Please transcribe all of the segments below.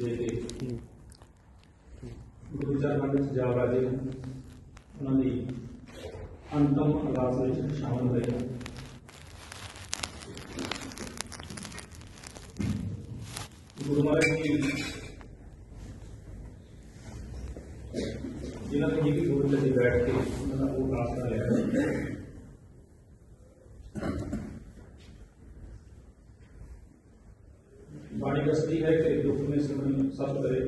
گوارے سورج بیٹھ کے وہ راستہ رہا ہے کرے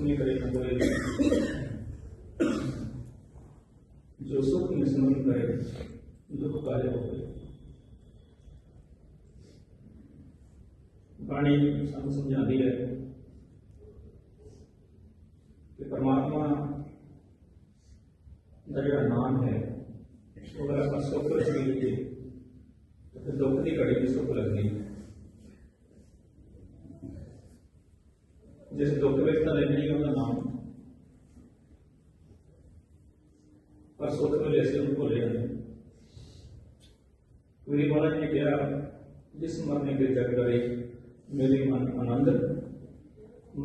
نہیں کرے نہ جو سکھ نہیں سمن کرے دکھ پالے ہے کہ پرماتما جا نام ہے اگر اپنا سکھ رکھ لیجیے دکھ نہیں کریے سکھ رکھیں جس ڈاکومنٹ کا نہیں ہے انہوں نام پر سوچ کو جیسے ان کو لے گئے میری مولا جی نے کیا جس مرنے کے جگ کرے میرے من آنند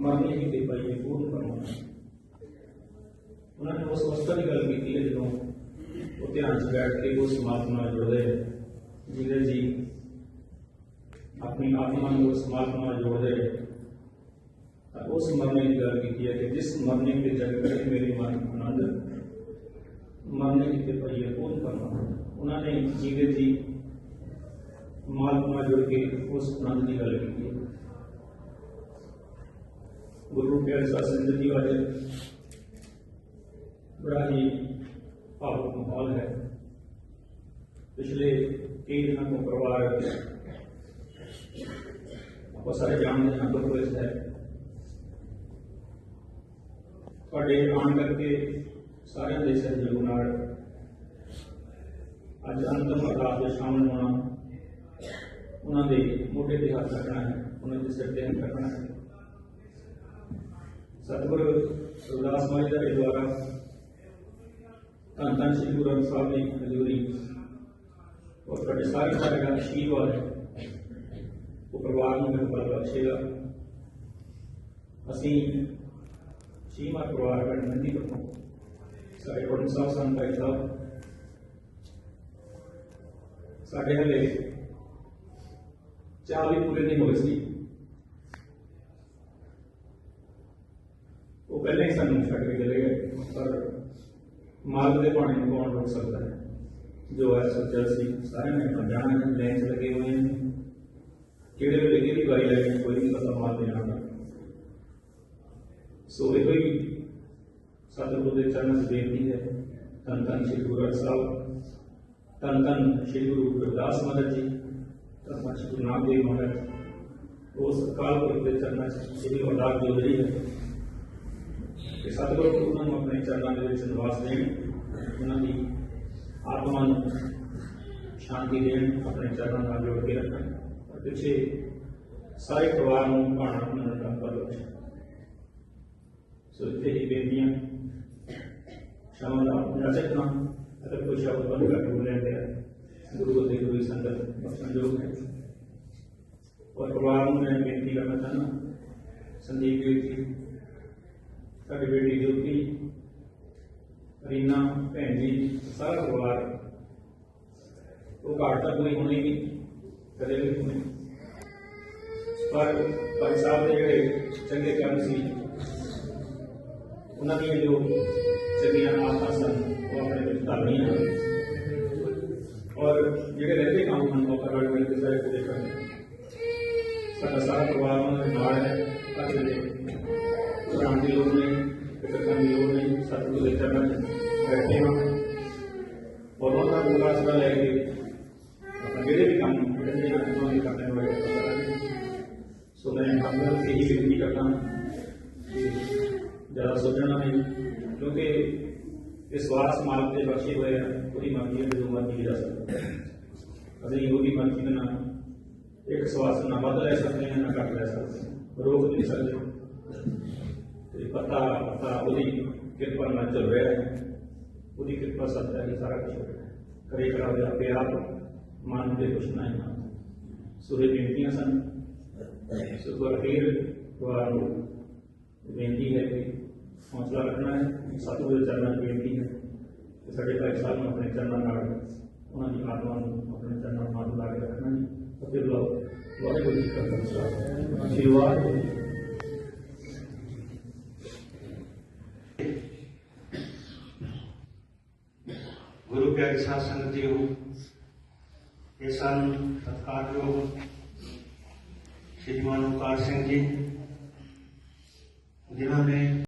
مرنے کی دے پائی پورن فرمانا انہوں نے اس وسطہ کی گل کی ہے جدوں وہ دھیان سے بیٹھ کے اس پرماتما جڑ گئے جنہیں جی اپنی آتما کو اس پرماتما جوڑ گئے اس مرنے کی دار کی کیا کہ جس مرنے کے جگہ کرے میری ماں کی پناند مرنے کی تے پر کون کرنا انہوں نے جیوے تھی مال کو نہ جڑ کے اس پناند کی گل کی گرو پیار سا سندھ کی وجہ بڑا ہی پاپک ماحول ہے پچھلے کئی دنوں کو پروار آپ سارے جاننے ہیں آندھر پردیش ہے ਤੁਹਾਡੇ ਆਣ ਕਰਕੇ ਸਾਰਿਆਂ ਦੇ ਸਹਿਯੋਗ ਨਾਲ ਅੱਜ ਅੰਤਮ ਅਰਦਾਸ ਦੇ ਸ਼ਾਮਲ ਹੋਣਾ ਉਹਨਾਂ ਦੇ ਮੋਢੇ ਤੇ ਹੱਥ ਰੱਖਣਾ ਹੈ ਉਹਨਾਂ ਦੇ ਸਿਰ ਤੇ ਹੱਥ ਰੱਖਣਾ ਹੈ ਸਤਿਗੁਰ ਰਵਿਦਾਸ ਮਹਾਰਾਜ ਦੇ ਦੁਆਰਾ ਧੰਨ ਧੰਨ ਸ੍ਰੀ ਗੁਰੂ ਗ੍ਰੰਥ ਸਾਹਿਬ ਦੀ ਹਜ਼ੂਰੀ ਔਰ ਤੁਹਾਡੇ ਸਾਰੇ ਸਾਡੇ ਦਾ ਆਸ਼ੀਰਵਾਦ ਉਹ ਪਰਿਵਾਰ ਨੂੰ ਮੇਰੇ ਬਲ ਬਖਸ਼ੇਗਾ ਅਸੀਂ پروار سارے گرم سا سنڈے والے چالی ملے نہیں ہوئے وہ پہلے ہی سنٹری کرے گئے پر مالک پانی لگ سکتا ہے جو ہے سوچا سی سارے جانے لائن لگے ہوئے ہیں کہ بائی آئے کوئی نہیں پتا مال دینا سوئی کو دیکھ چاہنا سے بین جی ہے تن گرو گن صاحب تن شری گورداس مہاراج جیسا شری گرو نانگ دیو مہاراج اسکال پور کے چرن سے شریف مرد جوڑ رہی ہے ہم اپنے چردوں کے نواس دین انہوں کی آتما شانتی دن چردوں دیکھ کے رکھنا پچھے سارے پرواروں کا ਸੋ ਇੱਥੇ ਹੀ ਬੇਨਤੀਆਂ ਸ਼ਾਮਲ ਦਾ ਰਚਨਾ ਅਗਰ ਕੋਈ ਸ਼ਬਦ ਬੰਦ ਕਰ ਟੂ ਲੈਂਦੇ ਆ ਗੁਰੂ ਗੋਬਿੰਦ ਸਿੰਘ ਦੀ ਸੰਗਤ ਜੋ ਹੈ ਔਰ ਪਰਿਵਾਰ ਨੂੰ ਮੈਂ ਬੇਨਤੀ ਕਰਨਾ ਚਾਹੁੰਦਾ ਸੰਦੀਪ ਜੀ ਦੀ ਸਾਡੀ ਬੇਟੀ ਜੋਤੀ ਰੀਨਾ ਭੈਣ ਜੀ ਸਾਰਾ ਪਰਿਵਾਰ ਉਹ ਘਾਟ ਤਾਂ ਕੋਈ ਹੋਣੀ ਨਹੀਂ ਕਦੇ ਵੀ ਨਹੀਂ ਪਰ ਭਾਈ ਦੇ ਜਿਹੜੇ ਚੰਗੇ ਕੰਮ ਸੀ انہوں جو چڑھیاں آخت سن وہ اپنے کرنی ہیں اور جب رکھیے کام ہیں بابا راج گرد صاحب سارا سارا پروار ہے لوگ ہیں فکرکاری نہیں سب گھر رکھتے ہوں اور ان کا ملک جانا ہے کیونکہ اس واس مالک کے بخشے ہوئے کوئی مرضی ہے جو مرضی جا سکتا ہے اگر یہ بھی مرضی نہ ایک سواس نہ بد رہ سکتے ہیں نہ کٹ رہ سکتے ہیں روک نہیں سکتے پتا پتا وہی کرپا نہ چل رہا ہے وہی کرپا سچ ہے کہ سارا کچھ کرے کرا ہوا پہ آپ من کے کچھ نہ سورے بینتی سن سر پھر بینتی ہے کہ حوصلہ رکھنا ہے ساتھوں بجے چرنا پیمنٹ اپنے چرنا چرنا ہے گرو گیساتی ہو سن ستھار ہو سی مان نوکار سنگھ جی جنہوں نے